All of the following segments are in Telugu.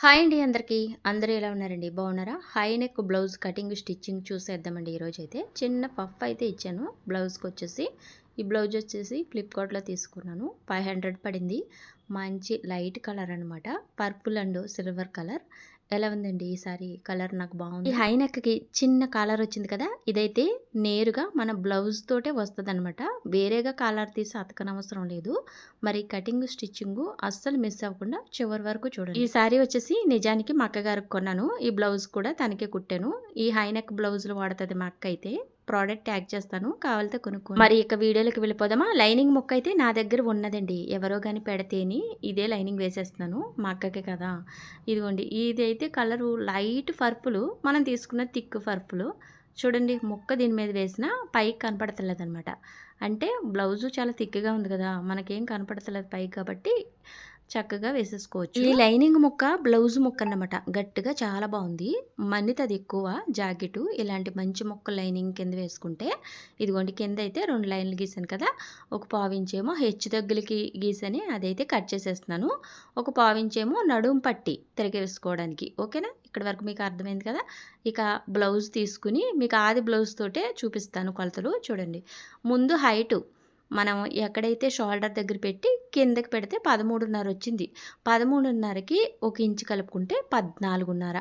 హాయ్ అండి అందరికీ. అందరూ ఎలా ఉన్నారండి? బాగున్నారా? High neck blouse cutting stitching చూసేద్దామండి ఈరోజు అయితే చిన్న పఫ్ అయితే ఇచ్చాను. బ్లౌజ్కి వచ్చేసి ఈ బ్లౌజ్ వచ్చేసి ఫ్లిప్కార్ట్లో తీసుకున్నాను. ఫైవ్ హండ్రెడ్ పడింది. మంచి లైట్ కలర్ అనమాట పర్పుల్ అండ్ సిల్వర్ కలర్. ఎలా ఉందండి ఈసారి కలర్ నాకు బాగుంది ఈ హై నెక్కి చిన్న కాలర్ వచ్చింది కదా ఇదైతే నేరుగా మన బ్లౌజ్ తోటే వస్తుంది అనమాట వేరేగా కాలర్ తీసి అతకనవసరం లేదు. మరి కటింగ్ స్టిచ్చింగ్ అస్సలు మిస్ అవ్వకుండా చివరి వరకు చూడండి. ఈ సారీ వచ్చేసి నిజానికి మా అక్కగారికి కొన్నాను. ఈ బ్లౌజ్ కూడా తనకే కుట్టాను. ఈ హై నెక్ బ్లౌజులు వాడుతుంది మా అక్క అయితే. ప్రోడక్ట్ ట్యాగ్ చేస్తాను. కావాలితే కొనుక్కో మరి ఇక వీడియోలోకి వెళ్ళిపోదామా? లైనింగ్ ముక్క అయితే నా దగ్గర ఉన్నదండి. ఎవరో కానీ పెడితేని ఇదే లైనింగ్ వేసేస్తున్నాను. మా అక్కకే కదా. ఇదిగోండి. ఇది అయితే కలరు లైట్ పర్పులు. మనం తీసుకున్న థిక్ పర్పులు. చూడండి ముక్క దీని మీద వేసినా పైకి కనపడతలేదు అంటే బ్లౌజు చాలా థిక్గా ఉంది కదా. మనకేం కనపడతలేదు పైకి కాబట్టి చక్కగా వేసేసుకోవచ్చు. ఈ లైనింగ్ ముక్క బ్లౌజ్ ముక్క అన్నమాట. గట్టిగా చాలా బాగుంది. మన్నితది ఎక్కువ. జాకెట్ ఇలాంటి మంచి ముక్క లైనింగ్ కింద వేసుకుంటే ఇదిగోండి కింద అయితే రెండు లైన్లు గీసాను కదా ఒక పావించేమో హెచ్చు దగ్గరికి గీసని అదైతే కట్ చేసేస్తున్నాను. ఒక పావించేమో నడుము పట్టి తిరగేసుకోవడానికి ఓకేనా? ఇక్కడ వరకు మీకు అర్థమైంది కదా? ఇక బ్లౌజ్ తీసుకుని మీకు ఆది బ్లౌజ్ తోటే చూపిస్తాను కొలతలు. చూడండి. ముందు హైటు మనం ఎక్కడైతే షోల్డర్ దగ్గర పెట్టి కిందకి పెడితే పదమూడున్నర వచ్చింది. పదమూడున్నరకి ఒక ఇంచు కలుపుకుంటే పద్నాలుగున్నర.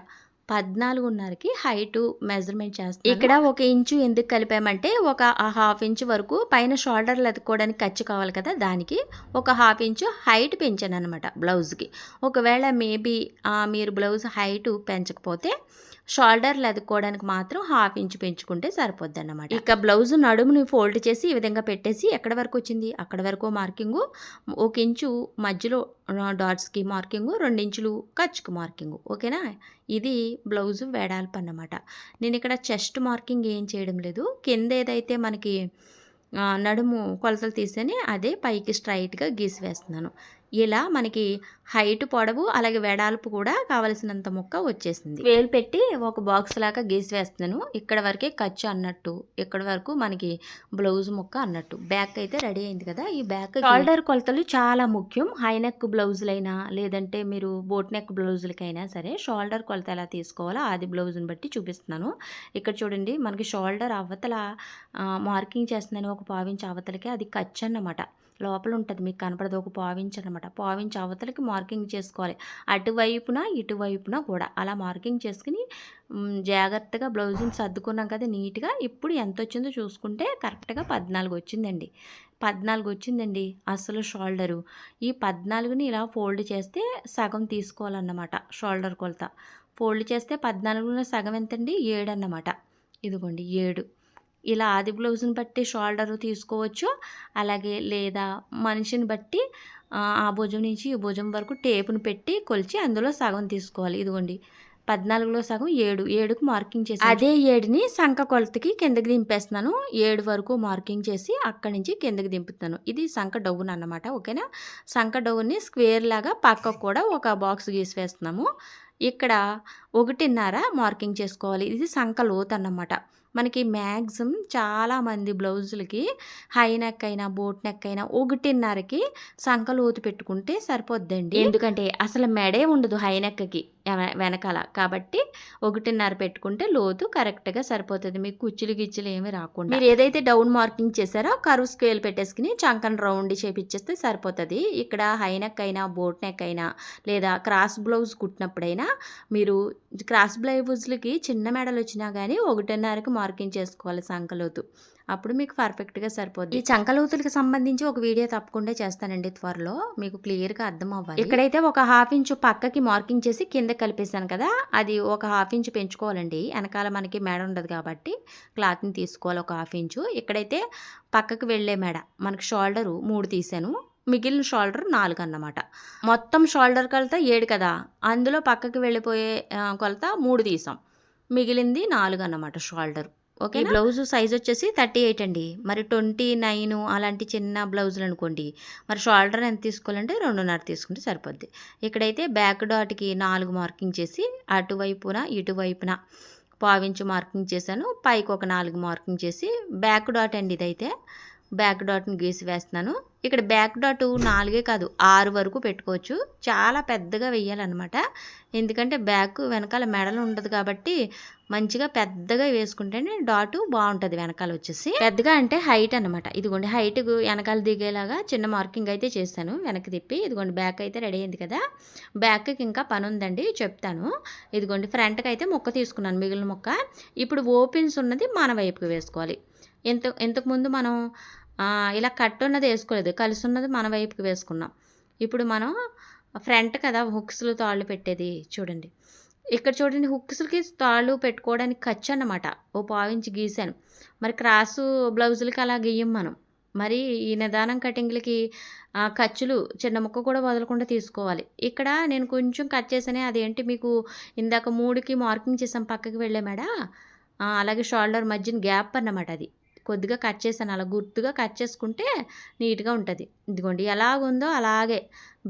పద్నాలుగున్నరకి హైటు మెజర్మెంట్ చేస్తాం ఇక్కడ ఒక ఇంచు ఎందుకు కలిపామంటే ఒక హాఫ్ ఇంచ్ వరకు పైన షోల్డర్లు ఎత్తుకోవడానికి ఖర్చు కావాలి కదా దానికి. ఒక హాఫ్ ఇంచు హైట్ పెంచాను అనమాట బ్లౌజ్కి. ఒకవేళ మేబీ మీరు బ్లౌజ్ హైటు పెంచకపోతే షోల్డర్లు ఎదుకోవడానికి మాత్రం హాఫ్ ఇంచ్ పెంచుకుంటే సరిపోద్ది అన్నమాట ఇక బ్లౌజ్ నడుముని ఫోల్డ్ చేసి ఈ విధంగా పెట్టేసి ఎక్కడ వరకు వచ్చింది? అక్కడ వరకు మార్కింగు ఒక ఇంచు మధ్యలో డాట్స్కి మార్కింగు రెండించులు ఖర్చుకు మార్కింగు. ఓకేనా? ఇది బ్లౌజ్ వెడాల్పు అన్నమాట. నేను ఇక్కడ చెస్ట్ మార్కింగ్ ఏం చేయడం లేదు. కింద ఏదైతే మనకి నడుము కొలతలు తీసేని అదే పైకి స్ట్రైట్గా గీసి వేస్తున్నాను ఇలా మనకి హైట్ పొడవు అలాగే వెడాల్పు కూడా కావలసినంత ముక్క వచ్చేసింది. వేలు పెట్టి ఒక బాక్స్ లాగా గీసి వేస్తున్నాను. ఇక్కడ వరకే ఖర్చు అన్నట్టు ఇక్కడ వరకు మనకి బ్లౌజ్ ముక్క అన్నట్టు. బ్యాక్ అయితే రెడీ అయింది కదా ఈ బ్యాక్ షోల్డర్ కొలతలు చాలా ముఖ్యం. హై నెక్ బ్లౌజులైనా లేదంటే మీరు బోట్ నెక్ బ్లౌజులకైనా సరే షోల్డర్ కొలత ఎలా తీసుకోవాలో ఆది బ్లౌజ్ని బట్టి చూపిస్తున్నాను. ఇక్కడ చూడండి మనకి షోల్డర్ అవతల మార్కింగ్ చేస్తున్నాను ఒక పావించి అవతలకి అది ఖర్చు అన్నమాట. లోపల ఉంటుంది మీకు కనపడదు. ఒక పావించ్ అనమాట పావించి అవతలకి మార్కింగ్ చేసుకోవాలి. అటువైపున ఇటువైపున కూడా అలా మార్కింగ్ చేసుకుని జాగ్రత్తగా బ్లౌజ్ని సర్దుకున్నాం కదా నీట్గా. ఇప్పుడు ఎంత వచ్చిందో చూసుకుంటే కరెక్ట్గా పద్నాలుగు వచ్చిందండి పద్నాలుగు వచ్చిందండి అసలు షోల్డరు. ఈ పద్నాలుగుని ఇలా ఫోల్డ్ చేస్తే సగం తీసుకోవాలన్నమాట షోల్డర్ కొలత. ఫోల్డ్ చేస్తే పద్నాలుగులో సగం ఎంతండి? ఏడు అన్నమాట ఇదిగోండి ఏడు. ఇలా ఆది బ్లౌజ్ని బట్టి షోల్డర్ తీసుకోవచ్చు. అలాగే లేదా మనిషిని బట్టి ఆ భుజం నుంచి ఈ భుజం వరకు టేపును పెట్టి కొలిచి అందులో సగం తీసుకోవాలి. ఇదిగోండి పద్నాలుగులో సగం ఏడు ఏడుకు మార్కింగ్ చేసి అదే ఏడుని సంఖ కొలతకి కిందకి దింపేస్తున్నాను. ఏడు వరకు మార్కింగ్ చేసి అక్కడి నుంచి కిందకి దింపుతాను ఇది సంఖ డౌన్ అన్నమాట ఓకేనా? సంఖ డౌన్ని స్క్వేర్ లాగా పక్కకు కూడా ఒక బాక్స్ గీసి వేస్తున్నాము ఇక్కడ ఒకటిన్నర మార్కింగ్ చేసుకోవాలి. ఇది సంఖ లోత్ అన్నమాట మనకి మ్యాక్సిమం చాలామంది బ్లౌజులకి హై నెక్ అయినా బోట్ నెక్ అయినా ఒకటిన్నరకి సంఖలోతు పెట్టుకుంటే సరిపోద్దండి. ఎందుకంటే అసలు మెడే ఉండదు హై నెక్కి వెనకాల. కాబట్టి ఒకటిన్నర పెట్టుకుంటే లోతు కరెక్ట్గా సరిపోతుంది. మీకు కుచ్చులు గిచ్చులు ఏమి రాకుండా. మీరు ఏదైతే డౌన్ మార్కింగ్ చేశారో కరువు స్కేల్ పెట్టేసుకుని చంకన్ రౌండ్ చేపిచ్చేస్తే సరిపోతుంది. ఇక్కడ హై నెక్ అయినా బోట్ నెక్ అయినా లేదా క్రాస్ బ్లౌజ్ కుట్టినప్పుడైనా మీరు క్రాస్ బ్లౌజ్లకి చిన్న మెడలు వచ్చినా కానీ ఒకటిన్నరకు మార్కింగ్ చేసుకోవాలి సంకలోతు అప్పుడు మీకు పర్ఫెక్ట్గా సరిపోద్ది. ఈ చంకలోతులకు సంబంధించి ఒక వీడియో తప్పకుండా చేస్తానండి త్వరలో. మీకు క్లియర్గా అర్థం అవ్వాలి ఇక్కడైతే ఒక హాఫ్ ఇంచు పక్కకి మార్కింగ్ చేసి కింద కలిపేశాను కదా అది ఒక హాఫ్ ఇంచు పెంచుకోవాలండి. వెనకాల మనకి మేడ ఉండదు కాబట్టి క్లాత్ని తీసుకోవాలి ఒక హాఫ్ ఇంచు. ఇక్కడైతే పక్కకి వెళ్ళే మేడ మనకి షోల్డరు మూడు తీసాను మిగిలిన షోల్డర్ నాలుగు అన్నమాట. మొత్తం షోల్డర్ కొలత ఏడు కదా అందులో పక్కకి వెళ్ళిపోయే కొలత మూడు తీసాం. మిగిలింది నాలుగు అన్నమాట షోల్డర్. ఓకే బ్లౌజ్ సైజ్ వచ్చేసి థర్టీ ఎయిట్ అండి. మరి ట్వంటీ నైన్ అలాంటి చిన్న బ్లౌజులు అనుకోండి. మరి షోల్డర్ ఎంత తీసుకోవాలంటే రెండున్నర తీసుకుంటే సరిపోద్ది. ఇక్కడైతే బ్యాక్ డాట్కి నాలుగు మార్కింగ్ చేసి అటువైపున ఇటువైపున పావించు మార్కింగ్ చేశాను. పైకి ఒక నాలుగు మార్కింగ్ చేసి బ్యాక్ డాట్ అండి ఇదైతే. బ్యాక్ డాట్ని గీసి వేస్తున్నాను. ఇక్కడ బ్యాక్ డాట్ నాలుగే కాదు ఆరు వరకు పెట్టుకోవచ్చు. చాలా పెద్దగా వేయాలన్నమాట. ఎందుకంటే బ్యాక్ వెనకాల మెడలు ఉండదు కాబట్టి మంచిగా పెద్దగా వేసుకుంటేనే డాటు బాగుంటుంది వెనకాల వచ్చేసి. పెద్దగా అంటే హైట్ అనమాట ఇదిగోండి హైట్ వెనకాల దిగేలాగా చిన్న మార్కింగ్ అయితే చేస్తాను. వెనక్కి తిప్పి ఇదిగోండి బ్యాక్ అయితే రెడీ అయింది కదా. బ్యాక్కి ఇంకా పని ఉందండి చెప్తాను. ఇదిగోండి ఫ్రంట్కి అయితే మొక్క తీసుకున్నాను మిగిలిన మొక్క. ఇప్పుడు ఓపెన్స్ ఉన్నది మన వైపుకి వేసుకోవాలి. ఇంత ఇంతకుముందు మనం ఇలా కట్ ఉన్నది వేసుకోలేదు. కలిసి ఉన్నది మన వైపుకి వేసుకున్నాం. ఇప్పుడు మనం ఫ్రంట్ కదా హుక్స్లు తాళ్ళు పెట్టేది చూడండి. ఇక్కడ చూడండి హుక్స్లకి తాళ్ళు పెట్టుకోవడానికి ఖర్చు అన్నమాట. ఓ పావించి గీసాను. మరి క్రాసు బ్లౌజులకి అలా గీయం మనం. మరి ఈ నిదానం కటింగ్లకి ఖర్చులు చిన్న ముక్క కూడా వదలకుండా తీసుకోవాలి. ఇక్కడ నేను కొంచెం కట్ చేసానే అదేంటి మీకు ఇందాక మూడుకి మార్కింగ్ చేసాం పక్కకి వెళ్ళే మేడ? అలాగే షోల్డర్ మధ్యన గ్యాప్ అన్నమాట అది. కొద్దిగా కట్ చేశాను. అలా గుర్తుగా కట్ చేసుకుంటే నీట్గా ఉంటుంది. ఇదిగోండి ఎలాగుందో అలాగే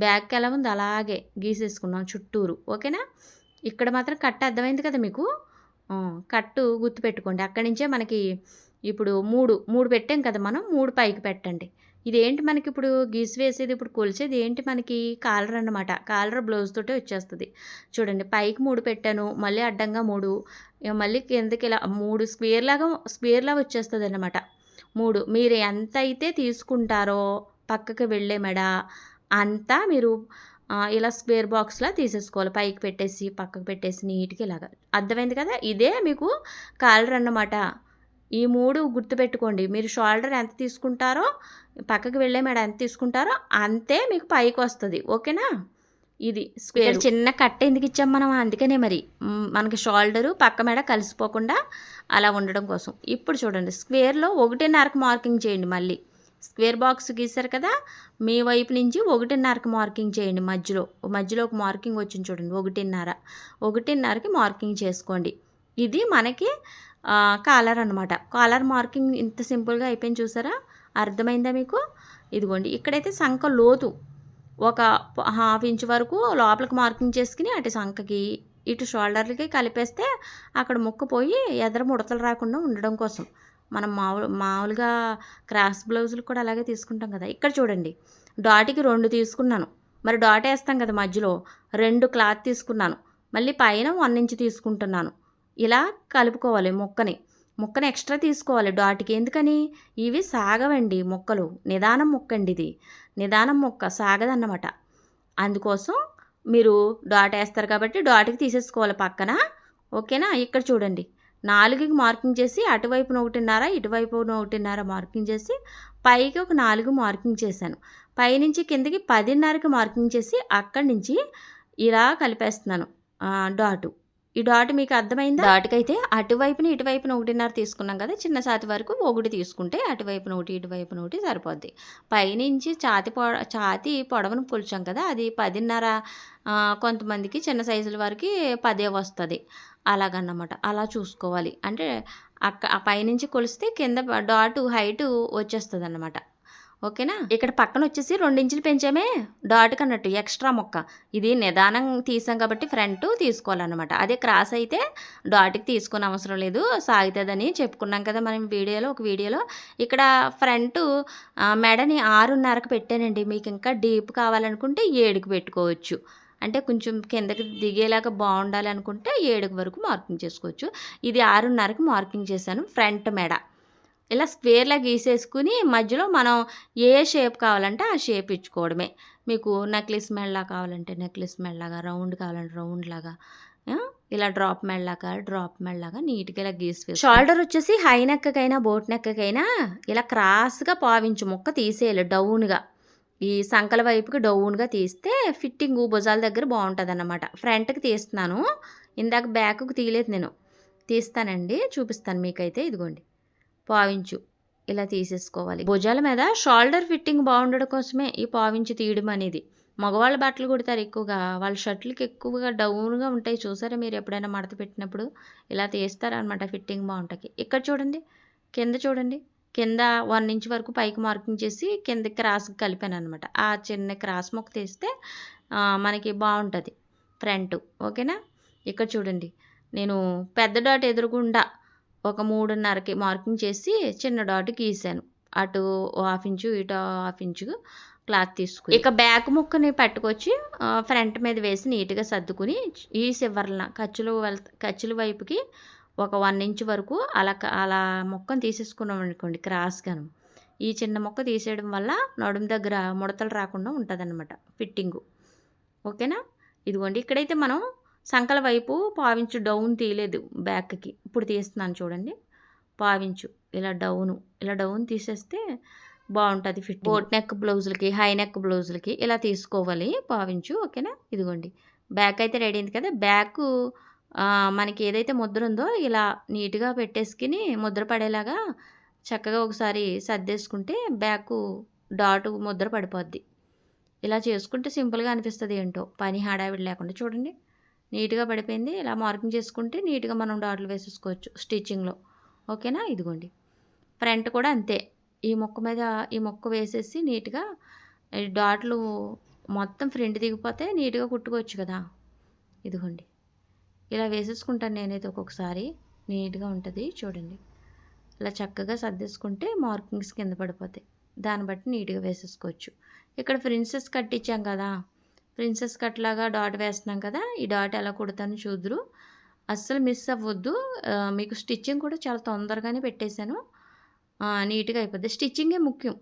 బ్యాక్ ఎలా ఉందో అలాగే గీసేసుకున్నాం చుట్టూరు. ఓకేనా? ఇక్కడ మాత్రం కట్ అర్థమైంది కదా మీకు? కట్టు గుర్తు పెట్టుకోండి అక్కడి నుంచే మనకి ఇప్పుడు మూడు మూడు పెట్టాం కదా మనం మూడు పైకి పెట్టండి. ఇదేంటి మనకి ఇప్పుడు గీసి వేసేది ఇప్పుడు కొలిచేది ఏంటి మనకి కాలర్ అన్నమాట. కాలర్ బ్లౌజ్ తోటే వచ్చేస్తుంది. చూడండి పైకి మూడు పెట్టాను మళ్ళీ అడ్డంగా మూడు మళ్ళీ కిందకి ఇలా మూడు స్క్వేర్ లాగా స్క్వేర్ లాగా వచ్చేస్తుంది అన్నమాట మూడు మీరు ఎంత అయితే తీసుకుంటారో పక్కకి వెళ్ళే మెడ అంతా మీరు ఇలా స్క్వేర్ బాక్స్లా తీసేసుకోవాలి. పైకి పెట్టేసి పక్కకు పెట్టేసి నీట్గా ఇలాగా. అర్థమైంది కదా? ఇదే మీకు కాలర్ అన్నమాట. ఈ మూడు గుర్తుపెట్టుకోండి. మీరు షోల్డర్ ఎంత తీసుకుంటారో పక్కకి వెళ్ళే మేడ ఎంత తీసుకుంటారో అంతే మీకు పైకి వస్తుంది. ఓకేనా? ఇది స్క్వేర్ చిన్న కట్ ఎందుకు ఇచ్చాం మనం? అందుకనే మరి. మనకి షోల్డరు పక్క మెడ కలిసిపోకుండా అలా ఉండడం కోసం. ఇప్పుడు చూడండి. స్క్వేర్లో ఒకటిన్నరకు మార్కింగ్ చేయండి మళ్ళీ. స్క్వేర్ బాక్స్ గీశారు కదా? మీ వైపు నుంచి ఒకటిన్నరకు మార్కింగ్ చేయండి మధ్యలో. మధ్యలో ఒక మార్కింగ్ వచ్చింది చూడండి. ఒకటిన్నర. ఒకటిన్నరకి మార్కింగ్ చేసుకోండి. ఇది మనకి కాలర్ అనమాట కాలర్ మార్కింగ్ ఇంత సింపుల్గా అయిపోయింది చూసారా? అర్థమైందా మీకు? ఇదిగోండి ఇక్కడైతే సంఖ లోతు. ఒక హాఫ్ ఇంచ్ వరకు లోపలికి మార్కింగ్ చేసుకుని అటు సంఖకి ఇటు షోల్డర్లకి కలిపేస్తే అక్కడ ముక్క పోయి ఎదర ముడతలు రాకుండా ఉండడం కోసం. మనం మామూలు మామూలుగా క్రాస్ బ్లౌజులు కూడా అలాగే తీసుకుంటాం కదా. ఇక్కడ చూడండి డాట్కి రెండు తీసుకున్నాను. మరి డాట్ వేస్తాం కదా మధ్యలో. రెండు క్లాత్ తీసుకున్నాను. మళ్ళీ పైన వన్ ఇంచ్ తీసుకుంటున్నాను. ఇలా కలుపుకోవాలి మొక్కని. మొక్కని ఎక్స్ట్రా తీసుకోవాలి డాట్కి. ఎందుకని? ఇవి సాగవండి మొక్కలు. నిదానం మొక్క అండి ఇది. నిదానం మొక్క సాగదన్నమాట. అందుకోసం మీరు డాట్ వేస్తారు కాబట్టి డాట్కి తీసేసుకోవాలి పక్కన. ఓకేనా? ఇక్కడ చూడండి. నాలుగుకి మార్కింగ్ చేసి అటువైపున ఒకటిన్నర ఇటువైపున ఒకటిన్నర మార్కింగ్ చేసి పైకి ఒక నాలుగు మార్కింగ్ చేశాను. పైనుంచి కిందకి పదిన్నరకి మార్కింగ్ చేసి అక్కడి నుంచి ఇలా కలిపేస్తున్నాను డాటు. ఈ డాట్ మీకు అర్థమైందా? డాట్కైతే అటువైపున ఇటువైపున ఒకటిన్నర తీసుకున్నాం కదా చిన్న సాతి వరకు ఒకటి తీసుకుంటే అటువైపున ఒకటి ఇటువైపున ఒకటి సరిపోద్ది. పైనుంచి ఛాతి పొడ ఛాతి పొడవను కొలిచాం కదా అది పదిన్నర కొంతమందికి చిన్న సైజుల వరకు పదే వస్తుంది. అలాగన్నమాట. అలా చూసుకోవాలి. అంటే అక్క పైనుంచి కొలిస్తే కింద డాటు హైటు వచ్చేస్తుంది అన్నమాట ఓకేనా? ఇక్కడ పక్కన వచ్చేసి రెండించులు పెంచామే. డాట్కి అన్నట్టు ఎక్స్ట్రా మొక్క. ఇది నిదానం తీసాం కాబట్టి ఫ్రంట్ తీసుకోవాలన్నమాట. అదే క్రాస్ అయితే డాట్కి తీసుకునే అవసరం లేదు. సాగుతుందని చెప్పుకున్నాం కదా మనం వీడియోలో ఒక వీడియోలో. ఇక్కడ ఫ్రంట్ మెడని ఆరున్నరకు పెట్టానండి. మీకు ఇంకా డీప్ కావాలనుకుంటే ఏడుకి పెట్టుకోవచ్చు. అంటే కొంచెం కిందకి దిగేలాగా బాగుండాలి అనుకుంటే ఏడుకు వరకు మార్కింగ్ చేసుకోవచ్చు. ఇది ఆరున్నరకి మార్కింగ్ చేశాను ఫ్రంట్ మెడ. ఇలా స్క్వేర్లా గీసేసుకుని మధ్యలో మనం ఏ షేప్ కావాలంటే ఆ షేప్ ఇచ్చుకోవడమే. మీకు నెక్లెస్ మెడలా కావాలంటే నెక్లెస్ మెళ్ళగా రౌండ్ కావాలంటే రౌండ్ లాగా ఇలా డ్రాప్ మెళ్ళగా డ్రాప్ మెళ్ళగా నీట్గా ఇలా గీసి షోల్డర్ వచ్చేసి హై నెక్కకైనా బోట్ నెక్కకైనా ఇలా క్రాస్గా పావించు ముక్క తీసేయాలి డౌన్గా. ఈ సంకల వైపుకి డౌన్గా తీస్తే ఫిట్టింగ్ భుజాల దగ్గర బాగుంటుంది అన్నమాట ఫ్రంట్కి తీస్తున్నాను. ఇందాక బ్యాక్కి తీయలేదు నేను. తీస్తానండి చూపిస్తాను మీకైతే. ఇదిగోండి. పావించు. ఇలా తీసేసుకోవాలి. భుజాల మీద షోల్డర్ ఫిట్టింగ్ బాగుండడం కోసమే ఈ పావించు తీయడం అనేది. మగవాళ్ళ బట్టలు కుడతారు ఎక్కువగా. వాళ్ళ షర్ట్లకి ఎక్కువగా డౌన్గా ఉంటాయి. చూసారా మీరు ఎప్పుడైనా మడత పెట్టినప్పుడు? ఇలా తీస్తారనమాట ఫిట్టింగ్ బాగుంటాయి ఇక్కడ చూడండి. కింద చూడండి. కింద వన్ ఇంచ్ వరకు పైకి మార్కింగ్ చేసి కింద క్రాస్ కలిపాను అనమాట ఆ చిన్న క్రాస్ మొక్క తీస్తే మనకి బాగుంటుంది. ఫ్రంట్. ఓకేనా? ఇక్కడ చూడండి. నేను పెద్ద డాట్ ఎదురుగుండా ఒక మూడున్నరకి మార్కింగ్ చేసి చిన్న డాట్ గీసాను. అటు హాఫ్ ఇంచు ఇటు హాఫ్ ఇంచు క్లాత్ తీసుకుని. ఇక బ్యాక్ ముక్కని పట్టుకొచ్చి ఫ్రంట్ మీద వేసి నీట్గా సర్దుకుని ఈ చివర్లన ఖర్చులు వెళ్ ఖర్చుల వైపుకి ఒక వన్ ఇంచ్ వరకు అలా అలా మొక్కను తీసేసుకున్నాం అనుకోండి క్రాస్గాను. ఈ చిన్న మొక్క తీసేయడం వల్ల నడుము దగ్గర ముడతలు రాకుండా ఉంటుందన్నమాట ఫిట్టింగు. ఓకేనా? ఇదిగోండి ఇక్కడైతే మనం సంకల వైపు పావించు డౌన్ తీయలేదు బ్యాక్కి. ఇప్పుడు తీస్తున్నాను చూడండి. పావించు. ఇలా డౌను. ఇలా డౌన్ తీసేస్తే బాగుంటుంది ఫిట్ బోట్ నెక్ బ్లౌజులకి హై నెక్ బ్లౌజులకి ఇలా తీసుకోవాలి పావించు. ఓకేనా? ఇదిగోండి. బ్యాక్ అయితే రెడీ అయింది కదా. బ్యాక్ మనకి ఏదైతే ముద్ర ఉందో ఇలా నీట్గా పెట్టేసుకుని ముద్ర పడేలాగా చక్కగా ఒకసారి సర్దేసుకుంటే బ్యాక్ డాటు ముద్ర పడిపోద్ది. ఇలా చేసుకుంటే సింపుల్గా అనిపిస్తుంది ఏంటో. పని హడావిడి లేకుండా. చూడండి. నీట్గా పడిపోయింది. ఇలా మార్కింగ్ చేసుకుంటే నీట్గా మనం డాట్లు వేసేసుకోవచ్చు స్టిచ్చింగ్లో. ఓకేనా? ఇదిగోండి. ఫ్రంట్ కూడా అంతే. ఈ మొక్క మీద ఈ మొక్క వేసేసి నీట్గా డాట్లు మొత్తం ఫ్రంట్ దిగిపోతే నీట్గా కుట్టుకోవచ్చు కదా? ఇదిగోండి. ఇలా వేసేసుకుంటాను నేనైతే ఒక్కొక్కసారి. నీట్గా ఉంటుంది చూడండి. ఇలా చక్కగా సర్దేసుకుంటే మార్కింగ్స్ కింద పడిపోతాయి. దాన్ని బట్టి నీట్గా వేసేసుకోవచ్చు. ఇక్కడ ప్రిన్సెస్ కట్టించాం కదా? ప్రిన్సెస్ కట్ లాగా డాట్ వేస్తున్నాం కదా ఈ డాట్ ఎలా కుడతాను చూద్దరు. అస్సలు మిస్ అవ్వద్దు. మీకు స్టిచ్చింగ్ కూడా చాలా తొందరగానే పెట్టేశాను. నీట్గా అయిపోద్ది. స్టిచ్చింగే ముఖ్యం.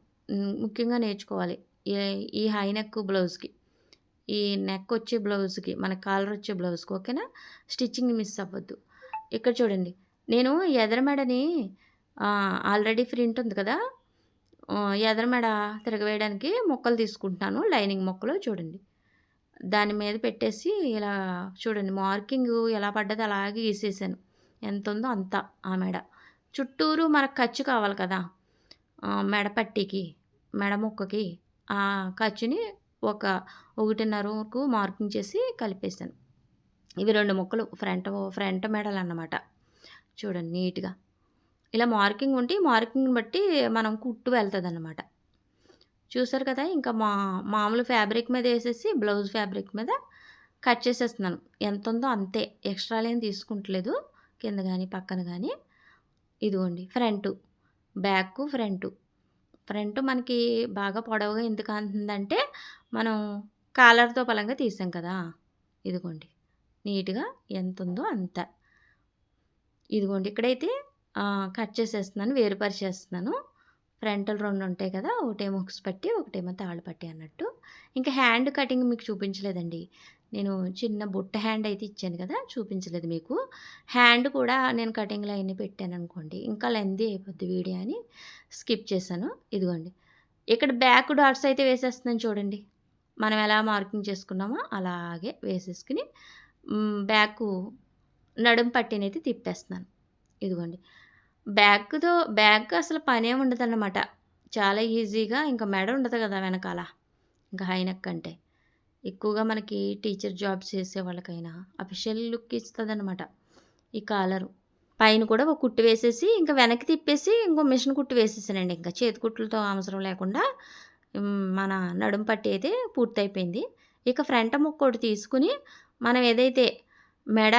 ముఖ్యంగా నేర్చుకోవాలి. ఈ ఈ హై నెక్ బ్లౌజ్కి ఈ నెక్ వచ్చే బ్లౌజ్కి మన కాలర్ వచ్చే బ్లౌజ్కి ఓకేనా? స్టిచ్చింగ్ మిస్ అవ్వద్దు. ఇక్కడ చూడండి. నేను ఎదరమెడని ఆల్రెడీ ప్రింట్ ఉంది కదా ఎదరమెడ తిరగవేయడానికి మొక్కలు తీసుకుంటున్నాను. లైనింగ్ మొక్కలు చూడండి. దాని మీద పెట్టేసి ఇలా చూడండి మార్కింగ్ ఎలా పడ్డది అలాగే గీసేసాను. ఎంత ఉందో అంత ఆ మెడ. చుట్టూరు మనకు ఖర్చు కావాలి కదా మెడ పట్టీకి మెడ ముక్కకి ఆ ఖర్చుని ఒక ఒకటిన్నరకు మార్కింగ్ చేసి కలిపేసాను ఇవి రెండు ముక్కలు ఫ్రంట్ ఫ్రంట్ మెడలు అన్నమాట. చూడండి నీట్గా. ఇలా మార్కింగ్ ఉంటే మార్కింగ్ బట్టి మనం కుట్టు వెళ్తుంది అన్నమాట చూసారు కదా! ఇంకా మా మామూలు ఫ్యాబ్రిక్ మీద వేసేసి బ్లౌజ్ ఫ్యాబ్రిక్ మీద కట్ చేసేస్తున్నాను. ఎంత ఉందో అంతే ఎక్స్ట్రాలేం తీసుకుంటలేదు. కింద కానీ పక్కన కానీ ఇదిగోండి ఫ్రంట్. Back front. ఫ్రంట్ మనకి బాగా పొడవుగా ఎందుకు అంటుందంటే మనం కాలర్తో పలంగా తీసాం కదా! ఇదిగోండి నీట్గా ఎంత ఉందో అంత. ఇదిగోండి ఇక్కడైతే కట్ చేసేస్తున్నాను వేరుపరిచేస్తున్నాను. ఫ్రంటల్ రెండు ఉంటాయి కదా ఒకటేమో హుక్స్ పట్టి ఒకటేమో తాళ్ళు పట్టి అన్నట్టు. ఇంకా హ్యాండ్ కటింగ్ మీకు చూపించలేదండి. నేను చిన్న బుట్ట హ్యాండ్ అయితే ఇచ్చాను కదా చూపించలేదు మీకు. హ్యాండ్ కూడా నేను కటింగ్లో అవన్నీ పెట్టాను అనుకోండి ఇంకా లెందీ అయిపోద్ది వీడియో అని స్కిప్ చేశాను. ఇదిగోండి. ఇక్కడ బ్యాక్ డాట్స్ అయితే వేసేస్తున్నాను చూడండి. మనం ఎలా మార్కింగ్ చేసుకున్నామో అలాగే వేసేసుకుని బ్యాక్ నడుం పట్టినైతే తిప్పేస్తున్నాను. ఇదిగోండి. బ్యాగ్తో బ్యాగ్ అసలు పనే ఉండదన్నమాట. చాలా ఈజీగా ఇంకా మెడ ఉండదు కదా వెనకాల. ఇంకా హైనక్ అంటే. ఎక్కువగా మనకి టీచర్ జాబ్స్ చేసే వాళ్ళకైనా అఫిషియల్ లుక్ ఇస్తుంది ఈ కాలరు. పైన కూడా ఒక కుట్టు వేసేసి ఇంకా వెనక్కి తిప్పేసి ఇంకో మిషన్ కుట్టు వేసేసానండి. ఇంకా చేతి కుట్లతో అవసరం లేకుండా మన నడుం పట్టి అయితే పూర్తయిపోయింది. ఇక ఫ్రంట్ ముక్కోటి తీసుకుని మనం ఏదైతే మెడ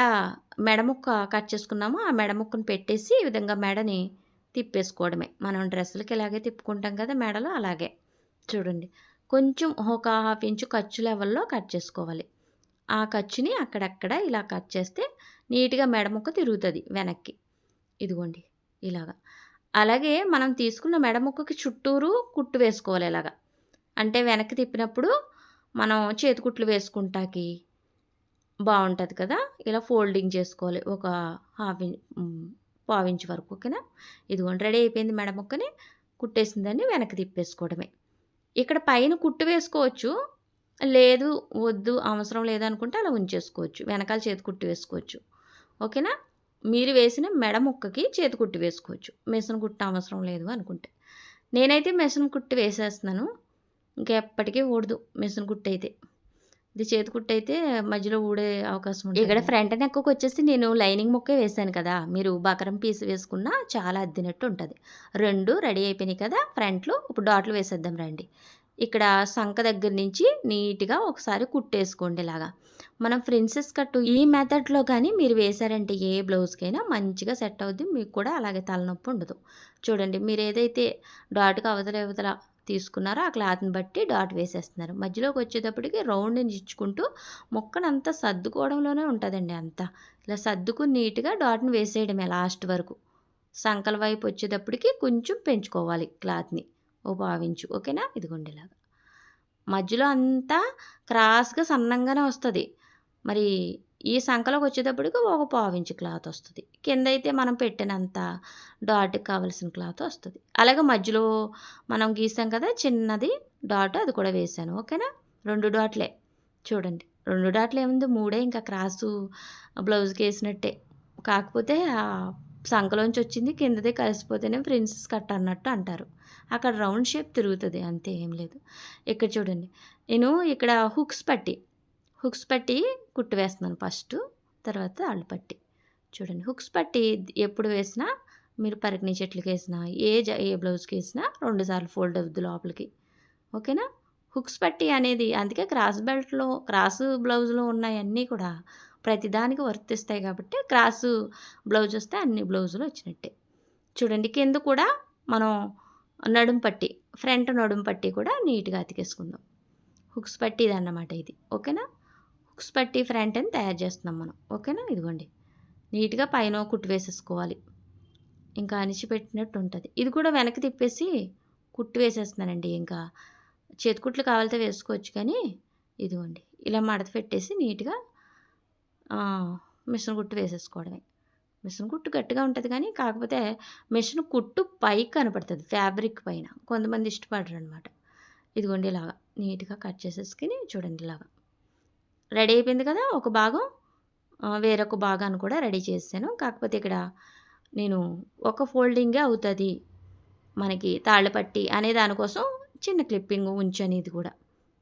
మెడ ముక్క కట్ చేసుకున్నాము. ఆ మెడ ముక్కను పెట్టేసి ఈ విధంగా మెడని తిప్పేసుకోవడమే. మనం డ్రెస్సులకి ఇలాగే తిప్పుకుంటాం కదా మెడలో అలాగే. చూడండి. కొంచెం ఒక హాఫ్ ఇంచు ఖర్చు లెవెల్లో కట్ చేసుకోవాలి. ఆ ఖర్చుని అక్కడక్కడ ఇలా కట్ చేస్తే నీట్గా మెడ ముక్క తిరుగుతుంది వెనక్కి. ఇదిగోండి. ఇలాగా. అలాగే మనం తీసుకున్న మెడ ముక్కకి చుట్టూరు కుట్టు వేసుకోవాలి ఇలాగా. అంటే వెనక్కి తిప్పినప్పుడు మనం చేతికుట్లు వేసుకుంటాకి బాగుంటుంది కదా! ఇలా ఫోల్డింగ్ చేసుకోవాలి. ఒక హాఫ్ ఇంచ్ పావు ఇంచ్ వరకు ఓకేనా? ఇదిగోండి రెడీ అయిపోయింది మెడ ముక్కని కుట్టేసిందని వెనక్కి తిప్పేసుకోవడమే. ఇక్కడ పైన కుట్టు వేసుకోవచ్చు. లేదు వద్దు అవసరం లేదనుకుంటే అలా ఉంచేసుకోవచ్చు. వెనకాల చేతి కుట్టు వేసుకోవచ్చు. ఓకేనా? మీరు వేసిన మెడ ముక్కకి చేతి కుట్టు వేసుకోవచ్చు. మిషన్ కుట్టు అవసరం లేదు అనుకుంటే. నేనైతే మిషన్ కుట్టు వేసేస్తున్నాను. ఇంకెప్పటికీ ఊడదు మిషన్ కుట్టు అయితే ఇది చేతి కుట్టు అయితే మధ్యలో ఊడే అవకాశం ఉంటుంది ఇక్కడ ఫ్రంట్ నెక్కి వచ్చేసి నేను లైనింగ్ ముక్కే వేసాను కదా మీరు బకరం పీస్ వేసుకున్నా చాలా అద్దినట్టు ఉంటుంది రెండు రెడీ అయిపోయినాయి కదా ఫ్రంట్లో ఇప్పుడు డాట్లు వేసేద్దాం రండి ఇక్కడ సంక దగ్గర నుంచి నీట్‌గా ఒకసారి కుట్టేసుకోండి ఇలాగా. మనం ప్రిన్సెస్ కట్ ఈ మెథడ్‌లో గానీ మీరు వేశారంటే ఏ బ్లౌజ్‌కైనా మంచిగా సెట్ అవుద్ది. మీకు కూడా అలాగే తలనొప్పి ఉండదు. చూడండి మీరేదైతే డాట్‌కి అవతల ఇవతల తీసుకున్నారో ఆ క్లాత్‌ని బట్టి డాట్ వేసేస్తున్నారు. మధ్యలోకి వచ్చేటప్పటికి రౌండ్‌ని ఇచ్చుకుంటూ ముక్కనంతా సర్దుకోవడంలోనే ఉంటుందండి అంతా. ఇలా సర్దుకుని నీట్‌గా డాట్‌ని వేసేయడమే లాస్ట్ వరకు. సంకల వైపు వచ్చేటప్పటికి కొంచెం పెంచుకోవాలి క్లాత్‌ని. ఓ పావించు ఓకేనా? ఇదిగోండి ఇలాగా. మధ్యలో అంతా క్రాస్‌గా సన్నంగానే వస్తుంది మరి ఈ సంఖలోకి వచ్చేటప్పటికి ఒక పావించి క్లాత్ వస్తుంది కింద అయితే మనం పెట్టినంత డాట్‌కి కావాల్సిన క్లాత్ వస్తుంది అలాగే మధ్యలో మనం గీసాం కదా! చిన్నది డాట్ అది కూడా వేశాను. ఓకేనా? రెండు డాట్‌లే. చూడండి. రెండు డాట్‌లు ఏముంది మూడే ఇంకా క్రాసు బ్లౌజ్కి వేసినట్టే కాకపోతే ఆహ్, సంకలోంచి వచ్చింది కిందదే కలిసిపోతేనే ప్రిన్సెస్ కట్ అన్నట్టు అంటారు. అక్కడ రౌండ్ షేప్ తిరుగుతుంది అంతే ఏం లేదు. ఇక్కడ చూడండి. నేను ఇక్కడ హుక్స్ పట్టి, హుక్స్ పట్టి కుట్టు వేస్తున్నాను ఫస్ట్ తర్వాత అళ్ళు పట్టి. చూడండి. హుక్స్ పట్టి ఎప్పుడు వేసినా మీరు పరికిణీ చెట్లకేసినా, ఏ జ ఏ బ్లౌజ్‌కేసినా 2 సార్లు ఫోల్డ్ అవుద్ది లోపలికి. ఓకేనా? హుక్స్ పట్టి అనేది అందుకే క్రాస్ బెల్ట్‌లో క్రాస్ బ్లౌజ్‌లో ఉన్నాయన్నీ కూడా ప్రతిదానికి వర్తిస్తాయి కాబట్టి క్రాసు బ్లౌజ్ వస్తే అన్ని బ్లౌజులు వచ్చినట్టే. చూడండి కింద కూడా మనం నడుం పట్టి, ఫ్రంట్ నడుం పట్టి కూడా నీట్‌గా అతికేసుకుందాం. హుక్స్ పట్టి ఇది అన్నమాట ఇది. ఓకేనా? హుక్స్ పట్టి ఫ్రంట్ అని తయారు చేస్తున్నాం మనం. ఓకేనా? ఇదిగోండి. నీట్‌గా పైన కుట్టు వేసేసుకోవాలి. ఇంకా అణిచిపెట్టినట్టు ఉంటుంది ఇది కూడా వెనక్కి తిప్పేసి కుట్టు వేసేస్తున్నానండి ఇంకా. చేతికుట్లు కావాలితే వేసుకోవచ్చు కానీ ఇదిగోండి. ఇలా మడత పెట్టేసి నీట్‌గా మిషన్ కుట్టు వేసేసుకోవడమే. మిషన్ కుట్టు గట్టిగా ఉంటుంది కానీ కాకపోతే మిషన్ కుట్టు పైకి కనపడుతుంది ఫ్యాబ్రిక్ పైన. కొంతమంది ఇష్టపడరు అనమాట ఇదిగోండి ఇలాగా నీట్‌గా కట్ చేసేసుకుని చూడండి ఇలాగా. రెడీ అయిపోయింది కదా! ఒక భాగం. వేరొక భాగాన్ని కూడా రెడీ చేశాను కాకపోతే ఇక్కడ నేను ఒక ఫోల్డింగే అవుతుంది మనకి తాళ్ళపట్టి అనే దానికోసం చిన్న క్లిప్పింగ్ ఉంచాను ఇది కూడా.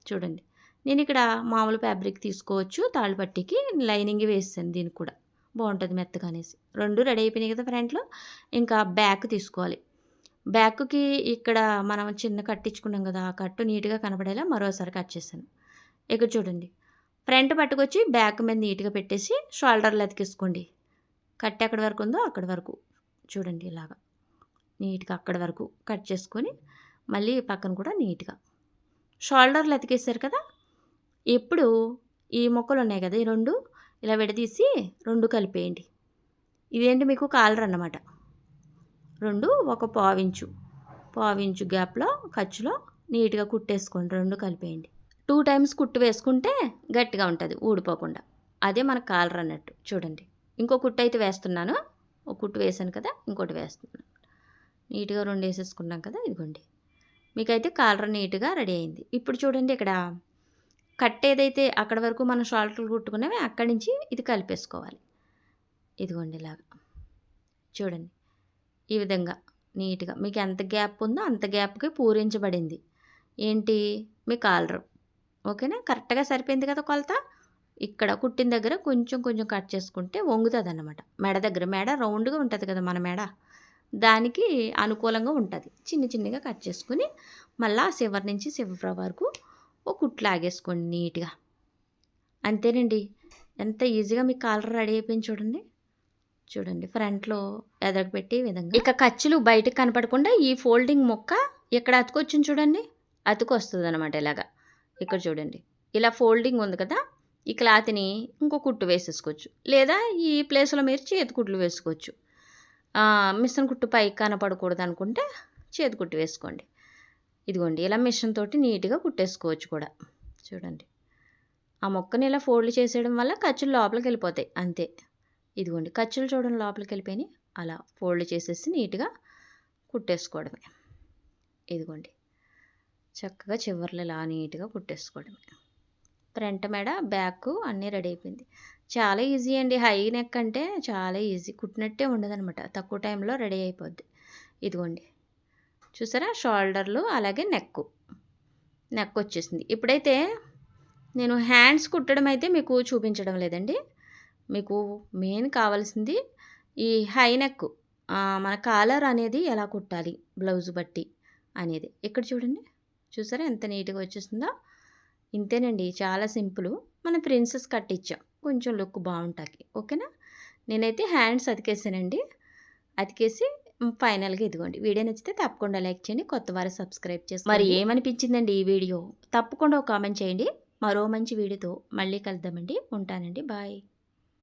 చూడండి. నేను ఇక్కడ మామూలు ఫ్యాబ్రిక్ తీసుకోవచ్చు తాళ్ళపట్టికి లైనింగ్ వేసాను దీనికి కూడా. బాగుంటుంది మెత్తగా అనేసి. రెండు రెడీ అయిపోయినాయి కదా ఫ్రంట్‌లో. ఇంకా బ్యాక్ తీసుకోవాలి. బ్యాక్‌కి ఇక్కడ మనం చిన్న కట్టించుకున్నాం కదా! ఆ కట్టు నీట్‌గా కనపడేలా మరోసారి కట్ చేశాను. ఇక్కడ చూడండి. ఫ్రంట్ పట్టుకొచ్చి బ్యాక్ మీద నీట్‌గా పెట్టేసి షోల్డర్లు అతికేసుకోండి. కట్ ఎక్కడి వరకు ఉందో అక్కడి వరకు. చూడండి ఇలాగా. నీట్‌గా అక్కడి వరకు కట్ చేసుకొని మళ్ళీ పక్కన కూడా నీట్‌గా. షోల్డర్లు అతికేసారు కదా! ఇప్పుడు ఈ ముక్కలున్నాయి కదా! ఈ రెండు ఇలా విడదీసి రెండు కలిపేయండి. ఇదేంటి మీకు కాలర్ అన్నమాట. రెండు ఒక పావించు, పావించు గ్యాప్‌లో ఖర్చులో నీట్‌గా కుట్టేసుకోండి. రెండు కలిపేయండి. టూ టైమ్స్ కుట్టు వేసుకుంటే గట్టిగా ఉంటుంది ఊడిపోకుండా. అదే మన కాలర్ అన్నట్టు. చూడండి. ఇంకో కుట్టు అయితే వేస్తున్నాను. ఒక కుట్టు వేసాను కదా! ఇంకోటి వేస్తున్నాను. నీట్‌గా రెండు వేసేసుకున్నాం కదా! ఇదిగోండి. మీకైతే కాలర్ నీట్‌గా రెడీ అయింది. ఇప్పుడు చూడండి ఇక్కడ కట్ ఏదైతే అక్కడ వరకు మనం షోల్డర్‌లు కుట్టుకున్నామే అక్కడి నుంచి ఇది కలిపేసుకోవాలి. ఇదిగోండి ఇలాగా. చూడండి. ఈ విధంగా నీట్‌గా మీకు ఎంత గ్యాప్ ఉందో అంత గ్యాప్‌కి పూరించబడింది. ఏంటి? మీ కాలరు. ఓకేనా? కరెక్ట్‌గా సరిపోయింది కదా కొలత. ఇక్కడ కుట్టిన దగ్గర కొంచెం కొంచెం కట్ చేసుకుంటే వంగుతుంది అన్నమాట మెడ దగ్గర మెడ రౌండ్‌గా ఉంటుంది కదా మన మెడ. దానికి అనుకూలంగా ఉంటుంది చిన్న చిన్నగా కట్ చేసుకొని మళ్ళీ చివరి నుంచి చివరి వరకు ఓ కుట్లు లాగేసుకోండి నీట్‌గా. అంతేనండి. ఎంత ఈజీగా మీ కాలర్ రెడీ అయిపోయింది చూడండి. చూడండి ఫ్రంట్‌లో ఎదగబెట్టే విధంగా. ఇక ఖర్చులు బయటకి కనపడకుండా ఈ ఫోల్డింగ్ ముక్క ఇక్కడ అతుకొచ్చింది చూడండి. అతుకొస్తదనమాట ఇలాగా. ఇక్కడ చూడండి. ఇలా ఫోల్డింగ్ ఉంది కదా! ఈ క్లాత్‌ని ఇంకో కుట్టు వేసేసుకోవచ్చు. లేదా ఈ ప్లేస్‌లో మీరు చేతి కుట్లు వేసుకోవచ్చు. మిషన్ కుట్టు పైకి కనపడకూడదనుకుంటే చేతి కుట్టు వేసుకోండి. ఇదిగోండి ఇలా మిషన్ తోటి నీట్‌గా కుట్టేసుకోవచ్చు కూడా. చూడండి. ఆ మొక్కని ఇలా ఫోల్డ్ చేసేయడం వల్ల ఖర్చులు లోపలికి వెళ్ళిపోతాయి అంతే. ఇదిగోండి ఖర్చులు చూడండి లోపలికెళ్ళిపోయినాయి. అలా ఫోల్డ్ చేసేసి నీట్‌గా కుట్టేసుకోవడమే. ఇదిగోండి. చక్కగా చివర్లు ఇలా నీట్‌గా కుట్టేసుకోవడమే. ఫ్రంట్ మెడ, బ్యాక్ అన్నీ రెడీ అయిపోయింది. చాలా ఈజీ అండి. హై నెక్ అంటే చాలా ఈజీ. కుట్టినట్టే ఉండదనమాట. తక్కువ టైంలో రెడీ అయిపోద్ది. ఇదిగోండి. చూసారా? షోల్డర్‌లు అలాగే నెక్కు. నెక్ వచ్చేసింది. ఇప్పుడైతే నేను హ్యాండ్స్ కుట్టడం అయితే మీకు చూపించడం లేదండి. మీకు మెయిన్ కావాల్సింది ఈ హై నెక్ మన కాలర్ అనేది ఎలా కుట్టాలి బ్లౌజ్ బట్టి అనేది. ఇక్కడ చూడండి. చూసారా ఎంత నీట్గా వచ్చేస్తుందో? ఇంతేనండి చాలా సింపుల్. మన ప్రిన్సెస్ కట్ ఇచ్చాం కొంచెం లుక్ బాగుంటుంది ఓకేనా? నేనైతే హ్యాండ్స్ అతికేసానండి. అతికేసి ఫైనల్గా ఇదిగోండి. వీడియో నచ్చితే తప్పకుండా లైక్ చేయండి. కొత్త వారు సబ్స్క్రైబ్ చేసి మరి ఏమనిపించిందండి ఈ వీడియో? తప్పకుండా ఒక కామెంట్ చేయండి. మరో మంచి వీడియోతో మళ్ళీ కలుద్దామండి. ఉంటానండి. బాయ్.